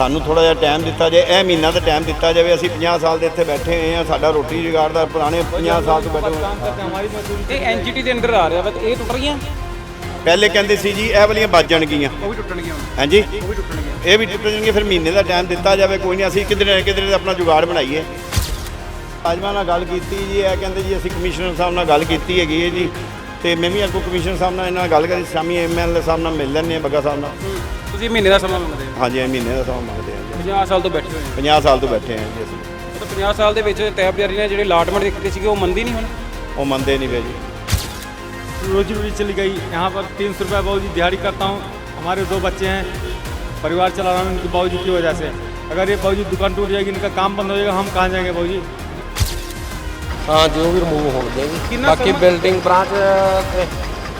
ਸਾਨੂੰ ਥੋੜਾ ਜਿਹਾ ਟਾਈਮ ਦਿੱਤਾ ਜਾਏ ਇਹ ਮਹੀਨਾ ਦਾ ਟਾਈਮ ਦਿੱਤਾ ਜਾਵੇ ਅਸੀਂ 50 ਸਾਲ ਦੇ ਇੱਥੇ ਬੈਠੇ ਹੋਏ ਆ ਸਾਡਾ ਰੋਟੀ ਜੁਗਾੜ ਦਾ ਪੁਰਾਣੇ 50 ਸਾਲ ਤੋਂ ਬੈਠੇ ਹੋਏ। ਇਹ ਐਨਜੀਟੀ ਦੇ ਅੰਡਰ ਆ ਰਿਹਾ ਵਾ ਇਹ ਟੁੱਟ ਰਹੀਆਂ? ਪਹਿਲੇ ਕਹਿੰਦੇ ਸੀ ਜੀ ਇਹ ਵਾਲੀਆਂ ਵੱਜ ਜਾਣਗੀਆਂ ਉਹ ਵੀ ਟੁੱਟਣਗੀਆਂ ਹਾਂਜੀ? ਉਹ ਵੀ ਟੁੱਟਣਗੀਆਂ। ਇਹ ਵੀ ਟੁੱਟ ਜਾਣਗੇ ਫਿਰ ਮਹੀਨੇ ਦਾ ਟਾਈਮ ਦਿੱਤਾ ਜਾਵੇ ਕੋਈ ਨਹੀਂ ਅਸੀਂ ਕਿਧਰੇ ਨਾ ਕਿਧਰੇ ਆਪਣਾ ਜੁਗਾੜ ਬਣਾਈਏ। ਰਾਜਮਾਨ ਨਾਲ ਗੱਲ ਕੀਤੀ ਜੀ ਇਹ ਕਹਿੰਦੇ ਜੀ ਅਸੀਂ ਕਮਿਸ਼ਨਰ ਸਾਹਿਬ ਨਾਲ ਗੱਲ ਕੀਤੀ ਹੈਗੀ ਹੈ ਜੀ ਤੇ ਮੈਂ ਵੀ ਅੱਗੋਂ ਕਮਿਸ਼ਨਰ ਸਾਹਿਬ ਨਾਲ ਇਹਨਾਂ ਨਾਲ ਗੱਲ ਕਰੀ ਸ਼ਾਮੀ ਐਮਐਲਏ ਸਾਹਿਬ ਨਾਲ ਮਿਲ ਹਾਂ ਬੱਗਾ ਸਾਹਿਬ ਨਾਲ। ਤੁਸੀਂ ਮਹੀਨੇ ਦਾ ਸਮਾਂ ਮੰਗਦੇ ਹੋ ਹਾਂਜੀ ਇਹ ਮਹੀਨੇ ਦਾ ਸਮਾਂ ਮੰਗਦੇ ਹਾਂ ਜੀ 50 ਸਾਲ ਤੋਂ ਬੈਠੇ ਹੋਏ 50 ਸਾਲ ਤੋਂ ਬੈਠੇ ਹਾਂ ਜੀ ਅਸੀਂ ਹੋ ਤਾਂ 50 ਸਾਲ ਦੇ ਵਿੱਚ ਤੈਬਜਾਰੀ ਨੇ ਜਿਹੜੇ ਅਲਾਟਮੈਂਟ ਦਿੱਤੇ ਸੀਗੇ ਉਹ ਮੰਦੀ ਨਹੀਂ ਹੁਣ ਉਹ ਮੰਨਦੇ ਨਹੀਂ ਪਏ ਜੀ रोजी रोटी चली गई यहाँ पर तीन सौ रुपये बाबू जी दिहाड़ी करता हूँ हमारे दो बच्चे हैं परिवार चला रहा हूँ इनके बाबू की वजह से अगर ये बाबू दुकान टूट जाएगी इनका काम बंद हो जाएगा हम कहाँ जाएंगे बाबू ਹਾਂ ਜੋ ਵੀ ਰਿਮੂਵ ਹੋਣਗੇ ਜੀ ਕਿੰਨਾ ਬਾਕੀ ਸਮਾਂ- ਬਿਲਡਿੰਗ ਬ੍ਰਾਂਚ ਤੇ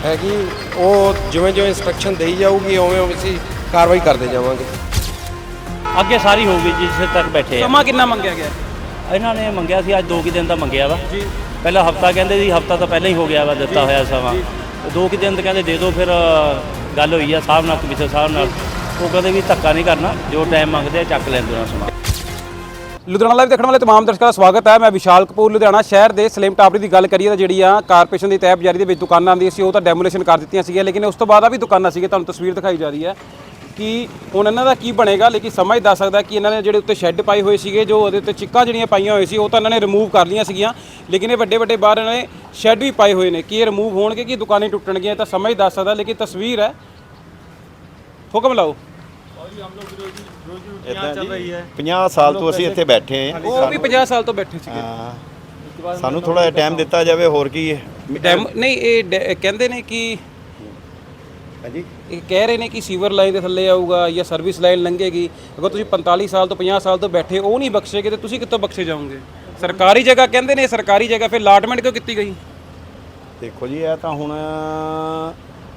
ਹੈਗੀ ਉਹ ਜਿਵੇਂ ਜਿਵੇਂ ਇੰਸਟਰਕਸ਼ਨ ਦੇਈ ਜਾਊਗੀ ਉਵੇਂ ਉਵੇਂ ਅਸੀਂ ਕਾਰਵਾਈ ਕਰਦੇ ਜਾਵਾਂਗੇ। ਅੱਗੇ ਸਾਰੀ ਹੋਊਗੀ ਜਿਸ ਤੱਕ ਬੈਠੇ ਆ। ਸਮਾਂ ਕਿੰਨਾ ਮੰਗਿਆ ਗਿਆ? ਇਹਨਾਂ ਨੇ ਮੰਗਿਆ ਸੀ ਅੱਜ ਦੋ ਕੁ ਦਿਨ ਦਾ ਮੰਗਿਆ ਵਾ। ਪਹਿਲਾਂ ਹਫਤਾ ਕਹਿੰਦੇ ਸੀ ਹਫਤਾ ਤਾਂ ਪਹਿਲਾਂ ਹੀ ਹੋ ਗਿਆ ਵਾ ਦਿੱਤਾ ਹੋਇਆ ਸਮਾਂ। ਤੇ ਦੋ ਕੁ ਦਿਨ ਤਾਂ ਕਹਿੰਦੇ ਦੇ ਦਿਓ ਫਿਰ ਗੱਲ ਹੋਈ ਆ ਸਾਹਿਬ ਨਾਲ ਕਮਿਸ਼ਨਰ ਸਾਹਿਬ ਨਾਲ। ਉਹ ਕਹਿੰਦੇ ਵੀ ਧੱਕਾ ਨਹੀਂ ਕਰਨਾ ਜੋ ਟਾਈਮ ਮੰਗਦੇ ਆ ਚੱਕ ਲੈਂਦੇ ਉਹਨਾਂ ਸਮਾਂ। ਲੁਧਿਆਣਾ ਲਾਈਵ ਦੇਖਣ ਵਾਲੇ ਤਮਾਮ ਦਰਸ਼ਕਾਂ ਦਾ ਸਵਾਗਤ ਹੈ। ਮੈਂ ਵਿਸ਼ਾਲ ਕਪੂਰ ਲੁਧਿਆਣਾ ਸ਼ਹਿਰ ਦੇ ਸਲੇਮ ਟਾਵਰੀ ਦੀ ਗੱਲ ਕਰੀਏ ਤਾਂ ਜਿਹੜੀਆਂ ਕਾਰਪੋਰੇਸ਼ਨ ਦੀ ਤੈਬਜਾਰੀ ਦੇ ਵਿੱਚ ਦੁਕਾਨਾਂ ਆਉਂਦੀਆਂ ਸੀ ਉਹ ਤਾਂ ਡੈਮੋਲੇਸ਼ਨ ਕਰ ਦਿੱਤੀਆਂ ਸੀਗੀਆਂ ਲੇਕਿਨ ਉਸ ਤੋਂ ਬਾਅਦ ਆ ਵੀ ਦੁਕਾਨਾਂ ਸੀਗੀਆਂ ਤੁਹਾਨੂੰ ਤਸਵੀਰ ਦਿਖਾਈ ਜਾ ਰਹੀ ਹੈ। ਕਿ ਹੁਣ ਇਹਨਾਂ ਦਾ ਕੀ ਬਣੇਗਾ ਲੇਕਿਨ ਸਮਝ ਦੱਸ ਸਕਦਾ ਕਿ ਇਹਨਾਂ ਨੇ ਜਿਹੜੇ ਉੱਤੇ ਸ਼ੈੱਡ ਪਾਈ ਹੋਏ ਸੀਗੇ ਜੋ ਉਹਦੇ ਉੱਤੇ ਚਿੱਕਾਂ ਜਿਹੜੀਆਂ ਪਾਈਆਂ ਹੋਈ ਸੀ ਉਹ ਤਾਂ ਇਹਨਾਂ ਨੇ ਰਿਮੂਵ ਕਰ ਲਈਆਂ ਸੀਗੀਆਂ। ਲੇਕਿਨ ਇਹ ਵੱਡੇ ਵੱਡੇ ਬਾਹਰ ਇਹਨਾਂ ਨੇ ਸ਼ੈੱਡ ਵੀ ਪਾਏ ਹੋਏ ਨੇ। ਕਿ ਰਿਮੂਵ ਹੋਣਗੇ ਕਿ ਦੁਕਾਨੇ ਟੁੱਟਣਗੀਆਂ ਤਾਂ ਸਮਝ ਦੱਸ ਸਕਦਾ ਲੇਕਿਨ ਤਸਵੀਰ ਹੈ। ਹੁਕਮ ਲਾਓ। ਇਦਾਂ ਜੀ 50 ਸਾਲ ਤੋਂ ਅਸੀਂ ਇੱਥੇ ਬੈਠੇ ਹਾਂ। ਉਹ ਵੀ 50 ਸਾਲ ਤੋਂ ਬੈਠੇ ਸੀਗੇ। ਹਾਂ। ਸਾਨੂੰ ਥੋੜਾ ਟਾਈਮ ਦਿੱਤਾ ਜਾਵੇ ਹੋਰ ਕੀ ਹੈ। ਨਹੀਂ ਇਹ ਕਹਿੰਦੇ ਨੇ ਕਿ ਹਾਂਜੀ। ਇਹ ਕਹਿ ਰਹੇ ਨੇ ਕਿ ਸੀਵਰ ਲਾਈਨ ਦੇ ਥੱਲੇ ਆਊਗਾ ਜਾਂ ਸਰਵਿਸ ਲਾਈਨ ਲੰਘੇਗੀ। ਅਗਰ ਤੁਸੀਂ 45 ਸਾਲ ਤੋਂ 50 ਸਾਲ ਤੋਂ ਬੈਠੇ ਉਹ ਨਹੀਂ ਬਖਸ਼ੇਗੇ ਤੇ ਤੁਸੀਂ ਕਿੱਥੋਂ ਬਖਸ਼ੇ ਜਾਓਗੇ? ਸਰਕਾਰੀ ਜਗ੍ਹਾ ਕਹਿੰਦੇ ਨੇ ਸਰਕਾਰੀ ਜਗ੍ਹਾ ਫਿਰ ਲਾਟਮੈਂਟ ਕਿਉਂ ਕੀਤੀ ਗਈ? ਦੇਖੋ ਜੀ ਇਹ ਤਾਂ ਹੁਣ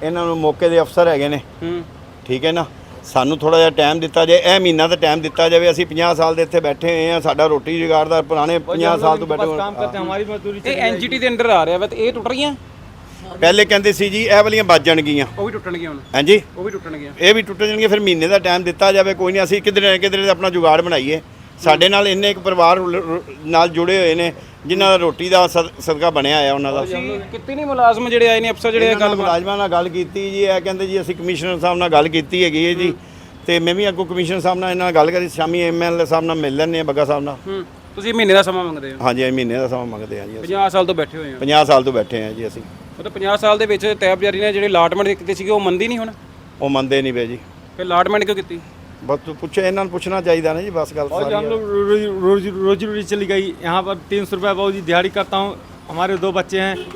ਇਹਨਾਂ ਨੂੰ ਮੌਕੇ ਦੇ ਅਫਸਰ ਹੈਗੇ ਨੇ। ਹੂੰ। ਠੀਕ ਹੈ ਨਾ? ਸਾਨੂੰ ਥੋੜਾ ਜਿਹਾ ਟਾਈਮ ਦਿੱਤਾ ਜਾਏ ਇਹ ਮਹੀਨਾ ਦਾ ਟਾਈਮ ਦਿੱਤਾ ਜਾਵੇ ਅਸੀਂ 50 ਸਾਲ ਦੇ ਇੱਥੇ ਬੈਠੇ ਹੋਏ ਆ ਸਾਡਾ ਰੋਟੀ ਜੁਗਾੜਦਾਰ ਪੁਰਾਣੇ 50 ਸਾਲ ਤੋਂ ਬੈਠੇ ਹੋਏ ਇਹ ਐਨਜੀਟੀ ਦੇ ਅੰਡਰ ਆ ਰਿਹਾ ਵਾ ਤੇ ਇਹ ਟੁੱਟ ਰਹੀਆਂ? ਪਹਿਲੇ ਕਹਿੰਦੇ ਸੀ ਜੀ ਇਹ ਵਾਲੀਆਂ ਵੱਜ ਜਾਣਗੀਆਂ ਉਹ ਵੀ ਟੁੱਟਣਗੀਆਂ ਹੁਣ। ਹਾਂਜੀ। ਉਹ ਵੀ ਟੁੱਟਣਗੀਆਂ। ਇਹ ਵੀ ਟੁੱਟ ਜਾਣਗੇ ਫਿਰ ਮਹੀਨੇ ਦਾ ਟਾਈਮ ਦਿੱਤਾ ਜਾਵੇ ਕੋਈ ਨਹੀਂ ਅਸੀਂ ਕਿਧਰੇ ਨਾ ਕਿਧਰੇ ਆਪਣਾ ਜੁਗਾੜ ਬਣਾਈਏ। ਸਾਡੇ ਨਾਲ ਇੰਨੇ ਇੱਕ ਪਰਿਵਾਰ ਰ- ਨਾਲ ਜੁੜੇ ਹੋਏ ਨੇ ਜਿਨ੍ਹਾਂ ਦਾ ਰੋਟੀ ਦਾ ਸਦ- ਸਦਕਾ ਬਣਿਆ ਆ ਉਹਨਾਂ ਦਾ। ਕਿਤੇ ਨਹੀਂ ਮੁਲਾਜ਼ਮ ਜਿਹੜੇ ਆਏ ਨੇ ਅਫਸਰ ਜਿਹੜੇ ਗੱਲ ਮੁਲਾਜ਼ਮਾਂ ਨਾਲ ਗੱਲ ਕੀਤੀ ਜੀ ਇਹ ਕਹਿੰਦੇ ਜੀ ਅਸੀਂ ਕਮਿਸ਼ਨਰ ਸਾਹਿਬ ਨਾਲ ਗੱਲ ਕੀਤੀ ਹੈਗੀ ਹੈ ਜੀ। ਤੇ ਮੈਂ ਵੀ ਅੱਗੋਂ ਕਮਿਸ਼ਨਰ ਸਾਹਿਬ ਨਾਲ ਇਹਨਾਂ ਨਾਲ ਗੱਲ ਕਰੀ ਸ਼ਾਮੀ ਐਮਐਲਏ ਸਾਹਿਬ ਨਾਲ ਮਿਲ ਲੈਂਦੇ ਹਾਂ ਬੱਗਾ ਸਾਹਿਬ ਨਾਲ। ਹੂੰ ਤੁਸੀਂ ਮਹੀਨੇ ਦਾ ਸਮਾਂ ਮੰਗਦੇ ਹੋ? ਹਾਂਜੀ ਇਹ ਮਹੀਨੇ ਦਾ ਸਮਾਂ ਮੰਗਦੇ ਹਾਂ ਜੀ ਅਸੀਂ। 50 ਸਾਲ ਤੋਂ ਬੈਠੇ ਹੋਏ ਹੋ। 50 ਸਾਲ ਤੋਂ ਬੈਠੇ ਹਾਂ ਜੀ ਅਸੀਂ। ਮਤਲਬ 50 ਸਾਲ ਦੇ ਵਿੱਚ ਤੈਬਜਾਰੀ ਨੇ ਜਿਹੜੇ ਅਲਾਟਮੈਂਟ ਦਿੱਤੇ ਸੀਗੇ ਉਹ ਮੰਦੀ ਨਹੀਂ ਹੁਣ ਉਹ ਮੰਨਦੇ ਨਹੀਂ ਪਏ ਜੀ ਫਿਰ ਅਲਾਟਮੈਂਟ ਕਿਉਂ ਕੀਤੀ ਬਸ ਤੂੰ ਪੁੱਛੇ ਇਹਨਾਂ ਨੂੰ ਪੁੱਛਣਾ ਚਾਹੀਦਾ ਨਾ ਜੀ ਬਸ ਗੱਲ और ਸਾਰੀ हम लोग रोजी रोजी रोजी रोटी चली गई यहाँ पर तीन सौ रुपये बाबू जी दिहाड़ी करता हूँ हमारे दो बच्चे हैं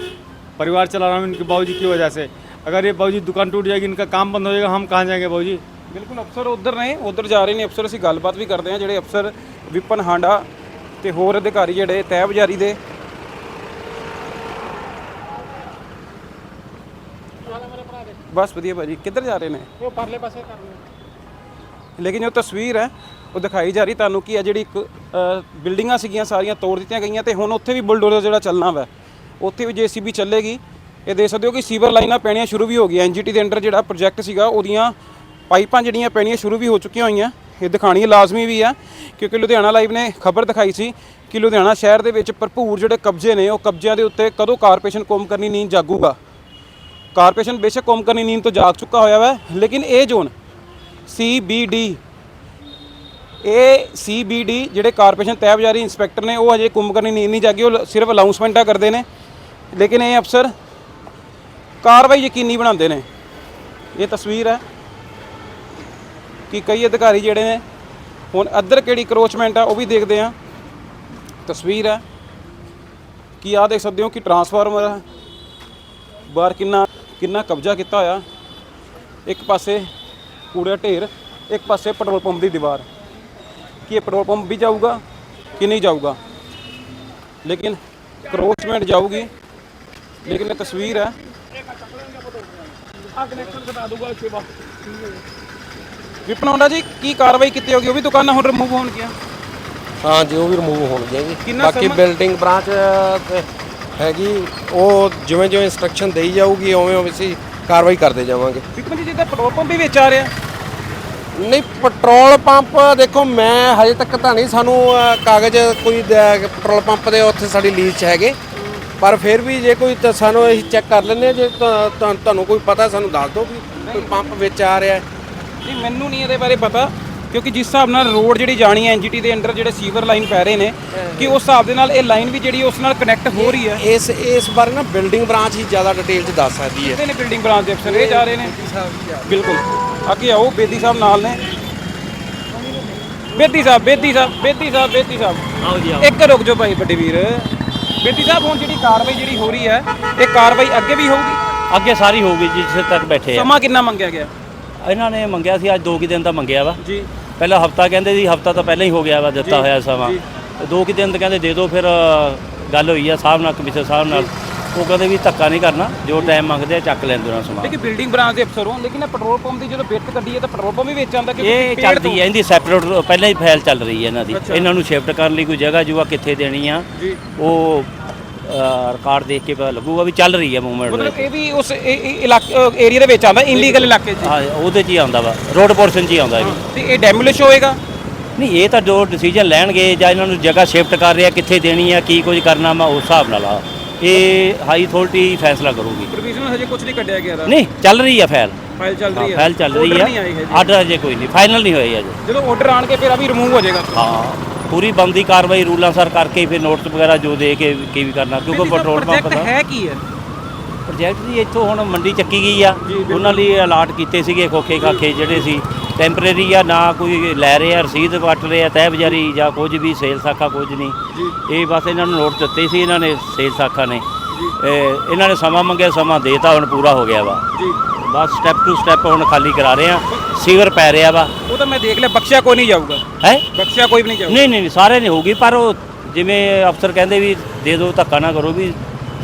परिवार चला रहा हूँ इनके बाबू की वजह से अगर ये बाबू दुकान टूट जाएगी इनका काम बंद हो जाएगा हम कहाँ जाएंगे बाबू ਬਿਲਕੁਲ ਅਫਸਰ ਉਧਰ ਨੇ ਉਧਰ ਜਾ ਰਹੇ ਨੇ ਅਫਸਰ ਅਸੀਂ ਗੱਲਬਾਤ ਵੀ ਕਰਦੇ ਹਾਂ ਜਿਹੜੇ ਅਫਸਰ ਵਿਪਨ ਹਾਂਡਾ ਤੇ ਹੋਰ ਅਧਿਕਾਰੀ ਜਿਹੜੇ ਤੈਬਜਾਰੀ ਦੇ ਬਸ ਵਧੀਆ ਭਾਜੀ। ਕਿੱਧਰ ਜਾ ਰਹੇ ਨੇ? ਉਹ ਪਰਲੇ ਪਾਸੇ ਕਰ ਰਹੇ ਲੇਕਿਨ ਜੋ ਤਸਵੀਰ ਹੈ ਉਹ ਦਿਖਾਈ ਜਾ ਰਹੀ ਤੁਹਾਨੂੰ ਕਿ ਇਹ ਜਿਹੜੀ ਇੱਕ ਅ, ਬਿਲਡਿੰਗਾਂ ਸੀਗੀਆਂ ਸਾਰੀਆਂ ਤੋੜ ਦਿੱਤੀਆਂ ਗਈਆਂ ਤੇ ਹੁਣ ਉੱਥੇ ਵੀ ਬੁਲਡੋਜ਼ਰ ਜਿਹੜਾ ਚੱਲਣਾ ਵਾ। ਉੱਥੇ ਵੀ ਜੀਸੀਬੀ ਚੱਲੇਗੀ। ਇਹ ਦੇਖ ਸਕਦੇ ਹੋ ਕਿ ਸੀਵਰ ਲਾਈਨਾਂ ਪੈਣੀਆਂ ਸ਼ੁਰੂ ਵੀ ਹੋ ਗਈਆਂ। ਐਨਜੀਟੀ ਦੇ ਅੰਡਰ ਜਿਹੜਾ ਪ੍ਰੋਜੈਕਟ ਸੀਗਾ ਉਹਦੀਆਂ ਪਾਈਪਾਂ ਜਿਹੜੀਆਂ ਪੈਣੀਆਂ ਸ਼ੁਰੂ ਵੀ ਹੋ ਚੁੱਕੀਆਂ ਹੋਈਆਂ। ਇਹ ਦਿਖਾਣੀ ਲਾਜ਼ਮੀ ਵੀ ਆ ਕਿਉਂਕਿ ਲੁਧਿਆਣਾ ਲਾਈਵ ਨੇ ਖਬਰ ਦਿਖਾਈ ਸੀ ਕਿ ਲੁਧਿਆਣਾ ਸ਼ਹਿਰ ਦੇ ਵਿੱਚ ਭਰਪੂਰ ਜਿਹੜੇ ਕਬਜ਼ੇ ਨੇ ਉਹ ਕਬਜ਼ਿਆਂ ਦੇ ਉੱਤੇ ਕਦੋਂ ਕਾਰਪੋਰੇਸ਼ਨ ਕੌਮ ਕਰਨੀ ਨੀਂਦ ਜਾਗੂਗਾ। ਕਾਰਪੋਰੇਸ਼ਨ ਬੇਸ਼ੱਕ ਕੌਮ ਨੀਂਦ ਤੋਂ ਜਾਗ ਚੁੱਕਾ ਹੋਇਆ ਵਾ, ਲੇਕਿਨ ਇਹ ਜ਼ੋਨ ਸੀਬੀਡੀ ਇਹ ਸੀਬੀਡੀ ਜਿਹੜੇ ਕਾਰਪੋਰੇਸ਼ਨ ਤੈਬਜਾਰੀ ਇੰਸਪੈਕਟਰ ਨੇ, ਉਹ ਹਜੇ ਕੁੰਭਕਰਨੀ ਨੀਂਦ ਨਹੀਂ ਜਾਗੀ, ਉਹ ਸਿਰਫ ਅਨਾਉਂਸਮੈਂਟਾਂ ਕਰਦੇ ਨੇ। ਲੇਕਿਨ ਇਹ ਅਫਸਰ ਕਾਰਵਾਈ ਯਕੀਨੀ ਬਣਾਉਂਦੇ ਨੇ। ਇਹ ਤਸਵੀਰ ਹੈ ਕਿ ਕਈ ਅਧਿਕਾਰੀ ਜਿਹੜੇ ਨੇ, ਹੁਣ ਅੱਧਰ ਕਿਹੜੀ ਕਰੋਚਮੈਂਟ ਆ, ਉਹ ਵੀ ਦੇਖਦੇ ਆ। ਤਸਵੀਰ ਹੈ ਕਿ ਆ ਦੇਖ ਸਕਦੇ ਹੋ ਕਿ ਟਰਾਂਸਫਾਰਮਰ ਹੈ ਬਾਹਰ ਕਿੰਨਾ ਕਿੰਨਾ ਕਬਜ਼ਾ ਕੀਤਾ ਹੋਇਆ। ਇੱਕ ਪਾਸੇ ਕੂੜਾ ਢੇਰ ਇੱਕ ਪਾਸੇ ਪੈਟਰੋਲ ਪੰਪ ਦੀ ਦੀਵਾਰ। ਕਿ ਇਹ ਪੈਟਰੋਲ ਪੰਪ ਵੀ ਜਾਊਗਾ ਕਿ ਨਹੀਂ ਜਾਊਗਾ? ਲੇਕਿਨ ਕਰੋਚਮੈਂਟ ਜਾਊਗੀ। ਲੇਕਿਨ ਇਹ ਤਸਵੀਰ ਹੈ। ਵਿਪਨੌਂਡਾ ਜੀ ਕੀ ਕਾਰਵਾਈ ਕੀਤੀ ਹੋਗੀ ਉਹ ਵੀ ਦੁਕਾਨਾਂ ਹੁਣ ਰਿਮੂਵ ਹੋਣਗੀਆਂ। ਹਾਂ ਜੋ ਵੀ ਰਿਮੂਵ ਹੋਣਗੇ ਜੀ। ਕਿੰਨਾ ਬਾਕੀ ਸਮਾਂ- ਬਿਲਡਿੰਗ ਬ੍ਰਾਂਚ ਤੇ ਹੈਗੀ ਉਹ ਜਿਵੇਂ ਜਿਵੇਂ ਇੰਸਟਰਕਸ਼ਨ ਦੇਈ ਜਾਊਗੀ ਉਵੇਂ ਉਵੇਂ ਅਸੀਂ ਕਾਰਵਾਈ ਕਰਦੇ ਜਾਵਾਂਗੇ। ਵਿਪਨ ਜੀ ਜਿੱਦਾਂ ਪੈਟਰੋਲ ਪੰਪ ਵੀ ਵਿੱਚ ਆ ਰਿਹਾ। ਨਹੀਂ ਪੈਟਰੋਲ ਪੰਪ ਦੇਖੋ ਮੈਂ ਹਜੇ ਤੱਕ ਤਾਂ ਨਹੀਂ ਸਾਨੂੰ ਕਾਗਜ਼ ਕੋਈ ਦ- ਪੈਟਰੋਲ ਪੰਪ ਦੇ ਉੱਥੇ ਸਾਡੀ ਲੀਜ਼ 'ਚ ਹੈਗੇ। ਪਰ ਫਿਰ ਵੀ ਜੇ ਕੋਈ ਤਾਂ ਸਾਨੂੰ ਅਸੀਂ ਚੈੱਕ ਕਰ ਲੈਂਦੇ ਹਾਂ ਜੇ ਤੁਹਾ- ਤੁਹਾ- ਤੁਹਾਨੂੰ ਕੋਈ ਪਤਾ ਸਾਨੂੰ ਦੱਸ ਦਿਓ ਵੀ ਕੋਈ ਪੰਪ ਵਿੱਚ ਆ ਰਿਹਾ ਹੈ। ਨਹੀਂ ਮੈਨੂੰ ਨਹੀਂ ਇਹਦੇ ਬਾਰੇ ਪਤਾ। ਕਿਉਂਕਿ ਜਿਸ ਹਿਸਾਬ ਨਾਲ ਰੋਡ ਜਿਹੜੀ ਜਾਣੀ ਹੈ ਐਨਜੀਟੀ ਦੇ ਅੰਡਰ ਜਿਹੜੇ ਸੀਵਰ ਲਾਈਨ ਪੈ ਰਹੇ ਨੇ ਕਿ ਉਸ ਹਿਸਾਬ ਦੇ ਨਾਲ ਇਹ ਲਾਈਨ ਵੀ ਜਿਹੜੀ ਉਸ ਨਾਲ ਕਨੈਕਟ ਹੋ ਰਹੀ ਹੈ। ਇਸ ਇਸ ਬਾਰੇ ਨਾ ਬਿਲਡਿੰਗ ਬ੍ਰਾਂਚ ਹੀ ਜ਼ਿਆਦਾ ਡਿਟੇਲ 'ਚ ਦੱਸ ਸਕਦੀ ਹੈ। ਨੇ ਬਿਲਡਿੰਗ ਬ੍ਰਾਂਚ ਦੇ ਅਫਸਰ ਇਹ ਜਾ ਰਹੇ ਨੇ? ਬਿਲਕੁਲ। ਅੱਗੇ ਆਓ ਬੇਦੀ ਸਾਹਿਬ ਨਾਲ ਨੇ। ਬੇਦੀ ਸਾਹਿਬ ਬੇਦੀ ਸਾਹਿਬ ਬੇਦੀ ਸਾਹਿਬ ਬੇਦੀ ਸਾਹਿਬ। ਆਓ ਜੀ ਇੱਕ ਰੁਕ ਜਾਓ ਭਾਈ ਵੱਡੇ ਵੀਰ। ਬੇਦੀ ਸਾਹਿਬ ਹੁਣ ਜਿਹੜੀ ਕਾਰਵਾਈ ਜਿਹੜੀ ਹੋ ਰਹੀ ਹੈ ਇਹ ਕਾਰਵਾਈ ਅੱਗੇ ਵੀ ਹੋਊਗੀ? ਅੱਗੇ ਸਾਰੀ ਹੋਊਗੀ ਜਿੱਥੇ ਤੱਕ ਬੈਠੇ ਆ। ਸਮਾਂ ਕਿੰਨਾ ਮੰਗਿਆ ਗਿਆ? ਇਹਨਾਂ ਨੇ ਮੰਗਿਆ ਸੀ ਅੱਜ ਦੋ ਕੁ ਦਿਨ ਦਾ ਮੰਗਿਆ ਵਾ। ਜੀ। ਪਹਿਲਾਂ ਹਫਤਾ ਕਹਿੰਦੇ ਸੀ ਹਫਤਾ ਤਾਂ ਪਹਿਲਾਂ ਹੀ ਹੋ ਗਿਆ ਵਾ ਦਿੱਤਾ ਹੋਇਆ ਸਮਾਂ। ਦੋ ਕੁ ਦਿਨ ਤਾਂ ਕਹਿੰਦੇ ਦੇ ਦਿਓ ਫਿਰ ਗੱਲ ਹੋਈ ਆ ਸਾਹਿਬ ਨਾਲ ਕਮਿਸ਼ਨਰ ਸਾਹਿਬ ਨਾਲ। ਉਹ ਕਹਿੰਦੇ ਵੀ ਧੱਕਾ ਨਹੀਂ ਕਰਨਾ ਜੋ ਟਾਈਮ ਮੰਗਦੇ ਆ ਚੱਕ ਲੈਂਦੇ ਉਹਨਾਂ ਸਮਾਨ। ਲੇਕਿਨ ਬਿਲਡਿੰਗ ਬ੍ਰਾਂਚ ਦੇ ਅਫਸਰ ਹੋ ਲੇਕਿਨ ਇਹ ਪੈਟਰੋਲ ਪੰਪ ਦੀ ਜਦੋਂ ਬਿੱਟ ਕੱਢੀ ਹੈ ਤਾਂ ਪੈਟਰੋਲ ਪੰਪ ਵੀ ਵਿੱਚ ਆਉਂਦਾ ਕਿਉਂਕਿ ਇਹ ਚੱਲਦੀ ਹੈ ਇਹਦੀ ਸੈਪਰੇਟ ਪਹਿਲਾਂ ਹੀ ਫਾਈਲ ਚੱਲ ਰਹੀ ਹੈ ਇਹਨਾਂ ਦੀ। ਇਹਨਾਂ ਨੂੰ ਸ਼ਿਫਟ ਕਰਨ ਲਈ ਕੋਈ ਜਗ੍ਹਾ ਜੁਗਾ ਕਿੱਥੇ ਦੇਣੀ ਆ। ਉਹ ਰਿਕਾਰਡ ਦੇਖ ਕੇ ਪਤਾ ਲੱਗੂਗਾ ਵੀ ਚੱਲ ਰਹੀ ਹੈ ਮੂਵਮੈਂਟ ਮਤਲਬ ਇਹ ਵੀ ਉਸ ਇਲਾਕੇ ਏਰੀਆ ਦੇ ਵਿੱਚ ਆਉਂਦਾ ਇਨਲੀਗਲ ਇਲਾਕੇ 'ਚ? ਹਾਂ ਉਹਦੇ 'ਚ ਹੀ ਆਉਂਦਾ ਵਾ। ਰੋਡ ਪੋਰਸ਼ਨ 'ਚ ਹੀ ਆਉਂਦਾ ਇਹ ਵੀ। ਤੇ ਇਹ ਡੈਮੋਲਿਸ਼ ਹੋਏਗਾ? ਨਹੀਂ ਇਹ ਤਾਂ ਜੋ ਡਿਸੀਜਨ ਲੈਣਗੇ ਜਾਂ ਇਹਨਾਂ ਨੂੰ ਜਗ੍ਹਾ ਸ਼ਿਫਟ ਕਰ ਰਿਹਾ ਕਿੱਥੇ ਦੇਣੀ ਆ ਕੀ ਕੁਝ ਕਰਨਾ ਵਾ ਉਸ ਹਿਸਾਬ ਨਾਲ ਆ। ਇਹ ਹਾਈ ਅਥਾਰਟੀ ਫੈਸਲਾ ਕਰੂਗੀ। ਪ੍ਰੋਵੀਜ਼ਨਲ ਹਜੇ ਕੁਝ ਨਹੀਂ ਕੱਢਿਆ ਗਿਆ ਨਹੀਂ ਚੱਲ ਰਹੀ ਆ ਫਾਈਲ ਫਾਈਲ ਚੱਲ ਹਾਂ ਰਹੀ ਹੈ ਫਾਈਲ ਚੱਲ ਰਹੀ ਹਜੇ। ਆਰਡਰ ਅਜੇ ਕੋਈ ਨਹੀਂ ਫਾਈਨਲ ਨਹੀਂ ਹੋਈ ਅਜੇ ਜਦੋਂ ਆਰਡਰ ਆਣਗੇ ਫਿਰ ਆ ਵੀ ਰਿਮੂਵ ਹੋ ਜਾਏਗਾ। ਹਾਂ। ਪੂਰੀ ਬੰਦੀ ਕਾਰਵਾਈ ਰੂਲਾਂ ਸਰ ਕਰਕੇ ਫਿਰ ਨੋਟਿਸ ਵਗੈਰਾ ਜੋ ਦੇ ਕੇ ਕੀ ਵੀ ਕਰਨਾ ਕਿਉਂਕਿ ਪੈਟਰੋਲ ਪੰਪ ਦਾ। ਹੈ ਕੀ ਹੈ ਪ੍ਰੋਜੈਕਟ ਜੀ ਇੱਥੋਂ ਹੁਣ ਮੰਡੀ ਚੱਕੀ ਗਈ ਆ। ਉਹਨਾਂ ਲਈ ਅਲਾਟ ਕੀਤੇ ਸੀਗੇ ਖੋਖੇ ਖਾਖੇ ਜਿਹੜੇ ਸੀ। ਟੈਂਪਰੇਰੀ ਆ ਨਾ ਕੋਈ ਲੈ ਰਹੇ ਆ ਰਸੀਦ ਵੱਟ ਰਹੇ ਆ ਤਹਿ ਬਜਾਰੀ ਜਾਂ ਕੁਝ ਵੀ ਸੇਲ ਸਾਖਾ ਕੁਝ ਨਹੀਂ। ਇਹ ਬਸ ਇਹਨਾਂ ਨੂੰ ਨੋਟ ਦਿੱਤੇ ਸੀ ਇਹਨਾਂ ਨੇ ਸੇਲ ਸਾਖਾ ਨੇ। ਇਹ ਇਹਨਾਂ ਨੇ ਸਮਾਂ ਮੰਗਿਆ ਸਮਾਂ ਦੇਤਾ ਹੁਣ ਪੂਰਾ ਹੋ ਗਿਆ ਵਾ। ਬਸ ਸਟੈਪ ਟੂ ਸਟੈਪ ਹੁਣ ਖਾਲੀ ਕਰਾ ਰਹੇ ਆ ਸੀਵਰ ਪੈ ਰਿਹਾ ਵਾ। ਉਹ ਤਾਂ ਮੈਂ ਦੇਖ ਲਿਆ ਬਖਸ਼ਿਆ ਕੋਈ ਨਹੀਂ ਜਾਊਗਾ। ਹੈ? ਬਖਸ਼ਿਆ ਕੋਈ ਵੀ ਨਹੀਂ ਜਾਊਗਾ। ਨਹੀਂ ਨਹੀਂ ਨਹੀਂ, ਸਾਰੇ ਨਹੀਂ ਹੋਊਗੀ ਪਰ ਉਹ ਜਿਵੇਂ ਅਫਸਰ ਕਹਿੰਦੇ ਵੀ ਦੇ ਦਿਓ ਧੱਕਾ ਨਾ ਕਰੋ ਵੀ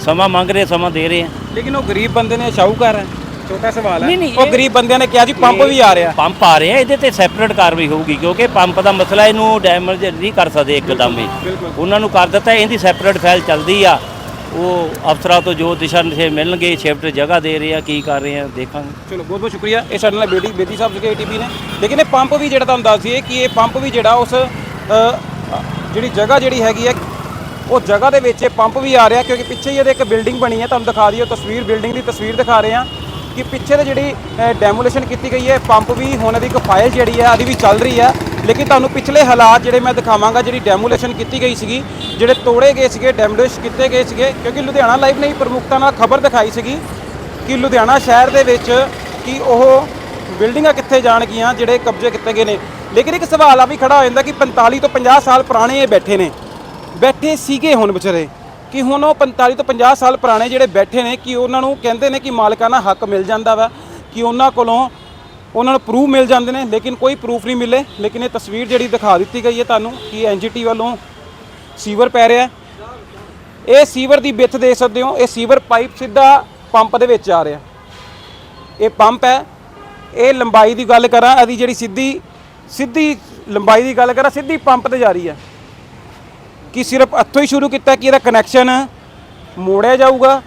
ਸਮਾਂ ਮੰਗ ਰਹੇ ਸਮਾਂ ਦੇ ਰਹੇ ਆ ਲੇਕਿਨ ਉਹ ਗਰੀਬ ਬੰਦੇ ਨੇ ਸ਼ਾਹੂਕਾਰ ਹੈ। ਛੋਟਾ ਸਵਾਲ ਹੈ। ਨਹੀਂ, ਨਹੀਂ, ਉਹ ਇਹ- ਗਰੀਬ ਬੰਦਿਆਂ ਨੇ ਕਿਹਾ ਜੀ ਪੰਪ ਵੀ ਆ ਰਿਹਾ। ਪੰਪ ਆ ਰਿਹਾ ਇਹਦੇ ਤੇ ਸੈਪਰੇਟ ਕਾਰਵਾਈ ਹੋਊਗੀ ਕਿਉਂਕਿ ਪੰਪ ਦਾ ਮਸਲਾ ਇਹਨੂੰ ਡੈਮੇਜ ਨਹੀਂ ਕਰ ਸਕਦੇ ਇੱਕਦਮ ਹੀ। ਬਿਲਕੁਲ। ਉਹਨਾਂ ਨੂੰ ਕਰ ਦਿੱਤਾ ਇਹਦੀ ਸੈਪਰੇਟ ਫਾਈਲ ਚੱਲਦੀ ਆ। ਉਹ ਅਫਸਰਾਂ ਤੋਂ ਜੋ ਦਿਸ਼ਾ ਨਿਰਦੇਸ਼ ਮਿਲਣਗੇ ਸ਼ਿਫਟ ਜਗ੍ਹਾ ਦੇ ਰਹੇ ਆ ਕੀ ਕਰ ਰਹੇ ਆ ਦੇਖਾਂਗੇ। ਚਲੋ ਬਹੁਤ ਬਹੁਤ ਸ਼ੁਕਰੀਆ। ਇਹ ਸਾਡੇ ਨਾਲ ਬੇਟੀ ਬੇਦੀ ਸਾਹਿਬ ਸੀਗੇ ਏਟੀਪੀ ਨੇ। ਲੇਕਿਨ ਇਹ ਪੰਪ ਵੀ ਜਿਹੜਾ ਤੁਹਾਨੂੰ ਦੱਸ ਦਈਏ ਕਿ ਇਹ ਪੰਪ ਵੀ ਜਿਹੜਾ ਉਸ ਅ, ਜਿਹੜੀ ਜਗ੍ਹਾ ਜਿਹੜੀ ਹੈਗੀ ਹੈ ਉਹ ਜਗ੍ਹਾ ਦੇ ਵਿੱਚ ਇਹ ਪੰਪ ਵੀ ਆ ਰਿਹਾ ਕਿਉਂਕਿ ਪਿੱਛੇ ਹੀ ਇਹਦੇ ਇੱਕ ਬਿਲਡਿੰਗ ਬਣੀ ਹੈ। ਤੁਹਾਨੂੰ ਦਿਖਾ ਦਈਏ ਤਸਵੀਰ ਬਿਲਡਿੰਗ ਦੀ ਤਸਵੀਰ ਦਿਖਾ ਰਹੇ ਹਾਂ ਕਿ ਪਿੱਛੇ ਤੇ ਜਿਹੜੀ ਡੈਮੋਲੇਸ਼ਨ ਕੀਤੀ ਗਈ ਹੈ ਪੰਪ ਵੀ ਹੁਣ ਇਹਦੀ ਇੱਕ ਫਾਈਲ ਜਿਹੜੀ ਹੈ ਉਹਦੀ ਵੀ ਚੱਲ ਰਹੀ ਹੈ। ਲੇਕਿਨ ਤੁਹਾਨੂੰ ਪਿਛਲੇ ਹਾਲਾਤ ਜਿਹੜੇ ਮੈਂ ਦਿਖਾਵਾਂਗਾ, ਜਿਹੜੀ ਡੈਮੋਲੇਸ਼ਨ ਕੀਤੀ ਗਈ ਸੀਗੀ, ਜਿਹੜੇ ਤੋੜੇ ਗਏ ਸੀਗੇ ਡੈਮੋਲਿਸ਼ ਕੀਤੇ ਗਏ ਸੀਗੇ, ਕਿਉਂਕਿ ਲੁਧਿਆਣਾ ਲਾਈਵ ਨੇ ਹੀ ਪ੍ਰਮੁਖਤਾ ਨਾਲ ਖਬਰ ਦਿਖਾਈ ਸੀਗੀ ਕਿ ਲੁਧਿਆਣਾ ਸ਼ਹਿਰ ਦੇ ਵਿੱਚ ਕਿ ਉਹ ਬਿਲਡਿੰਗਾਂ ਕਿੱਥੇ ਜਾਣਗੀਆਂ, ਜਿਹੜੇ ਕਬਜ਼ੇ ਕੀਤੇ ਗਏ ਨੇ। ਲੇਕਿਨ ਇੱਕ ਸਵਾਲ ਆ ਵੀ ਖੜਾ ਹੋ ਜਾਂਦਾ ਕਿ 45 ਤੋਂ 50 ਸਾਲ ਪੁਰਾਣੇ ਇਹ ਬੈਠੇ ਨੇ। ਬੈਠੇ ਸੀਗੇ ਹੁਣ ਵਿਚਾਰੇ ਕਿ ਹੁਣ ਉਹ 45 ਤੋਂ 50 ਸਾਲ ਪੁਰਾਣੇ ਜਿਹੜੇ ਬੈਠੇ ਨੇ, ਕਿ ਉਹਨਾਂ ਨੂੰ ਕਹਿੰਦੇ ਨੇ ਕਿ ਮਾਲਕਾਨਾ ਹੱਕ ਮਿਲ ਜਾਂਦਾ ਵਾ, ਕਿ ਉਹਨਾਂ ਕੋਲੋਂ ਉਹਨਾਂ ਨੂੰ ਪ੍ਰੂਫ ਮਿਲ ਜਾਂਦੇ ਨੇ, ਲੇਕਿਨ ਕੋਈ ਪ੍ਰੂਫ ਨਹੀਂ ਮਿਲੇ। ਲੇਕਿਨ ਇਹ ਤਸਵੀਰ ਜਿਹੜੀ ਦਿਖਾ ਦਿੱਤੀ ਗਈ ਹੈ ਤੁਹਾਨੂੰ ਕਿ ਐਨਜੀਟੀ ਵੱਲੋਂ ਸੀਵਰ ਪੈ ਰਿਹਾ ਇਹ ਸੀਵਰ ਦੀ ਵਿੱਥ ਦੇਖ ਸਕਦੇ ਹੋ, ਇਹ ਸੀਵਰ ਪਾਈਪ ਸਿੱਧਾ ਪੰਪ ਦੇ ਵਿੱਚ ਆ ਰਿਹਾ। ਇਹ ਪੰਪ ਹੈ। ਇਹ ਲੰਬਾਈ ਦੀ ਗੱਲ ਕਰਾਂ, ਇਹਦੀ ਜਿਹੜੀ ਸਿੱਧੀ ਸਿੱਧੀ ਲੰਬਾਈ ਦੀ ਗੱਲ ਕਰਾਂ, ਸਿੱਧੀ ਪੰਪ ਤੇ ਜਾ ਰਹੀ ਹੈ। ਕਿ ਸਿਰਫ ਇੱਥੋਂ ਹੀ ਸ਼ੁਰੂ ਕੀਤਾ ਕਿ ਇਹਦਾ ਕਨੈਕਸ਼ਨ ਮੋੜਿਆ ਜਾਊਗਾ।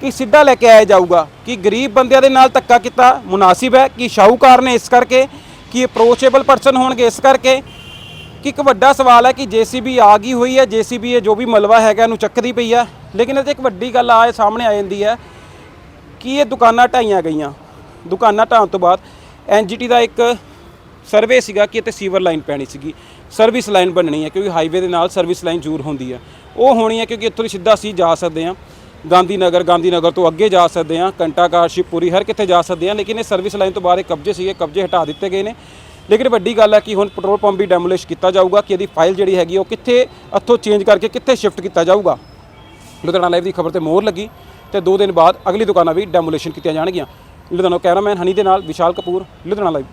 ਕਿ ਸਿੱਧਾ ਲੈ ਕੇ ਆਇਆ ਜਾਊਗਾ, ਕਿ ਗਰੀਬ ਬੰਦਿਆਂ ਦੇ ਨਾਲ ਧੱਕਾ ਕੀਤਾ, ਮੁਨਾਸਿਬ ਹੈ ਕਿ ਸ਼ਾਹੂਕਾਰ ਨੇ ਇਸ ਕਰਕੇ, ਕਿ ਅਪਰੋਚੇਬਲ ਪਰਸਨ ਹੋਣਗੇ ਇਸ ਕਰਕੇ, ਕਿ ਇੱਕ ਵੱਡਾ ਸਵਾਲ ਹੈ ਕਿ ਜੀਸੀਬੀ ਆ ਗਈ ਹੋਈ ਹੈ, ਜੀਸੀਬੀ ਇਹ ਜੋ ਵੀ ਮਲਵਾ ਹੈਗਾ ਇਹਨੂੰ ਚੱਕਦੀ ਪਈ ਹੈ, ਲੇਕਿਨ ਇਹ 'ਚ ਇੱਕ ਵੱਡੀ ਗੱਲ ਆ ਸਾਹਮਣੇ ਆ ਜਾਂਦੀ ਹੈ, ਕਿ ਇਹ ਦੁਕਾਨਾਂ ਢਾਈਆਂ ਗਈਆਂ। ਦੁਕਾਨਾਂ ਢਾਉਣ ਤੋਂ ਬਾਅਦ ਐਨਜੀਟੀ ਦਾ ਇੱਕ ਸਰਵੇ ਸੀਗਾ ਕਿ ਇੱਥੇ ਸੀਵਰ ਲਾਈਨ ਪੈਣੀ ਸੀਗੀ, ਸਰਵਿਸ ਲਾਈਨ ਬਣਨੀ ਹੈ, ਕਿਉਂਕਿ ਹਾਈਵੇ ਦੇ ਨਾਲ ਸਰਵਿਸ ਲਾਈਨ ਜ਼ਰੂਰ ਹੁੰਦੀ ਹੈ। ਉਹ ਹੋਣੀ ਹੈ ਕਿਉਂਕਿ ਇੱਥੋਂ ਦੀ ਸਿੱਧਾ ਅਸੀਂ ਜਾ ਸਕਦੇ ਹਾਂ। ਗਾਂਧੀ ਨਗਰ ਗਾਂਧੀ ਨਗਰ ਤੋਂ ਅੱਗੇ ਜਾ ਸਕਦੇ ਹਾਂ। ਘੰਟਾਘਰ ਸ਼ਿਵਪੁਰੀ ਹਰ ਕਿੱਥੇ ਜਾ ਸਕਦੇ ਹਾਂ, ਲੇਕਿਨ ਇਹ ਸਰਵਿਸ ਲਾਈਨ ਤੋਂ ਬਾਹਰ ਇਹ ਕਬਜ਼ੇ ਸੀਗੇ, ਕਬਜ਼ੇ ਹਟਾ ਦਿੱਤੇ ਗਏ ਨੇ। ਲੇਕਿਨ ਵੱਡੀ ਗੱਲ ਹੈ ਕਿ ਹੁਣ ਪੈਟਰੋਲ ਪੰਪ ਵੀ ਡੈਮੋਲਿਸ਼ ਕੀਤਾ ਜਾਊਗਾ, ਕਿ ਇਹਦੀ ਫਾਈਲ ਜਿਹੜੀ ਹੈਗੀ ਉਹ ਕਿੱਥੇ, ਇੱਥੋਂ ਚੇਂਜ ਕਰਕੇ ਕਿੱਥੇ ਸ਼ਿਫਟ ਕੀਤਾ ਜਾਊਗਾ। ਲੁਧਿਆਣਾ ਲਾਈਵ ਦੀ ਖਬਰ ਤੇ ਮੋਹਰ ਲੱਗੀ ਤੇ 2 ਦਿਨ ਬਾਅਦ ਅਗਲੀ ਦੁਕਾਨਾਂ ਵੀ ਡੈਮੋਲੇਸ਼ਨ ਕੀਤੀਆਂ ਜਾਣਗੀਆਂ। ਲੁਧਿਆਣਾ ਕੈਮਰਾਮੈਨ ਹਨੀ ਦੇ ਨਾਲ ਵਿਸ਼ਾਲ ਕਪੂਰ, ਲੁਧਿਆਣਾ ਲਾਈਵ